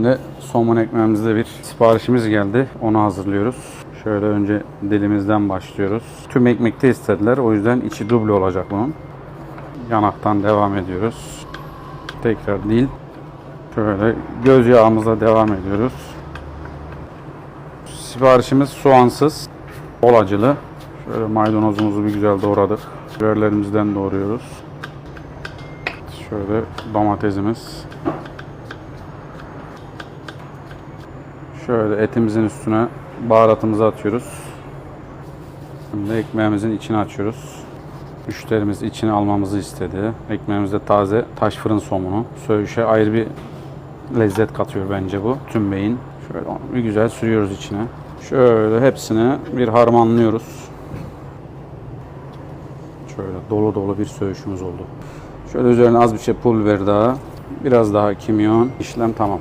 Şimdi somun ekmeğimizde bir siparişimiz geldi. Onu hazırlıyoruz. Şöyle önce dilimizden başlıyoruz. Tüm ekmekte istediler. O yüzden içi duble olacak bunun. Yanaktan devam ediyoruz. Tekrar dil. Şöyle göz yağımıza devam ediyoruz. Siparişimiz soğansız, bol acılı. Şöyle maydanozumuzu bir güzel doğradık. Biberlerimizden doğruyoruz. Şöyle domatesimiz. Şöyle etimizin üstüne baharatımızı atıyoruz. Şimdi ekmeğimizin içini açıyoruz. Müşterimiz içine almamızı istedi. Ekmeğimizde taze taş fırın somunu. Söğüşe ayrı bir lezzet katıyor bence bu. Tüm beyin. Şöyle bir güzel sürüyoruz içine. Şöyle hepsini bir harmanlıyoruz. Şöyle dolu dolu bir söğüşümüz oldu. Şöyle üzerine az bir şey pul biber daha. Biraz daha kimyon. İşlem tamam.